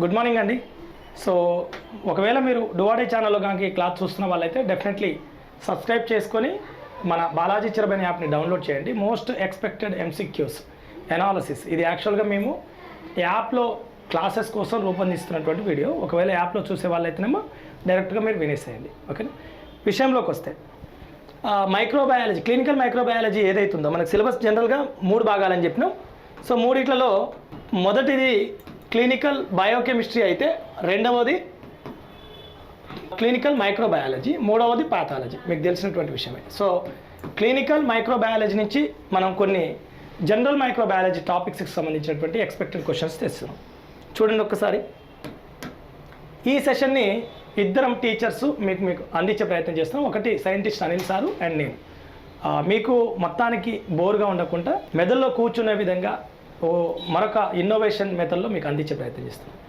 Good morning అండి. So ఒకవేళ మీరు డువాడే ఛానల్లో కనుక ఈ చూస్తున్న వాళ్ళైతే డెఫినెట్లీ సబ్స్క్రైబ్ చేసుకొని మన బాలాజీ చిరబైన యాప్ని డౌన్లోడ్ చేయండి. మోస్ట్ ఎక్స్పెక్టెడ్ ఎంసీక్యూస్ ఎనాలసిస్ ఇది యాక్చువల్గా మేము యాప్లో క్లాసెస్ కోసం రూపొందిస్తున్నటువంటి వీడియో. ఒకవేళ యాప్లో చూసే వాళ్ళైతేనేమో డైరెక్ట్గా మీరు వినేసేయండి. ఓకేనా? విషయంలోకి వస్తే మైక్రోబయాలజీ క్లినికల్ మైక్రోబయాలజీ ఏదైతుందో మనకు సిలబస్ జనరల్గా మూడు భాగాలని చెప్పినాం. సో మూడిట్లలో మొదటిది క్లినికల్ బయోకెమిస్ట్రీ అయితే రెండవది క్లినికల్ మైక్రోబయాలజీ మూడవది పాథాలజీ. మీకు తెలిసినటువంటి విషయమే. సో క్లినికల్ మైక్రోబయాలజీ నుంచి మనం కొన్ని జనరల్ మైక్రోబయాలజీ టాపిక్స్కి సంబంధించినటువంటి ఎక్స్పెక్టెడ్ క్వశ్చన్స్ తెస్తున్నాం. చూడండి ఒక్కసారి. ఈ సెషన్ని ఇద్దరం టీచర్స్ మీకు మీకు అందించే ప్రయత్నం చేస్తున్నాం ఒకటి సైంటిస్ట్ అనిల్ సారు అండ్ నేను. మీకు మొత్తానికి బోర్గా ఉండకుండా మెదడులో కూర్చునే విధంగా మరొక ఇన్నోవేషన్ మెథడ్లో మీకు అందించే ప్రయత్నం చేస్తాం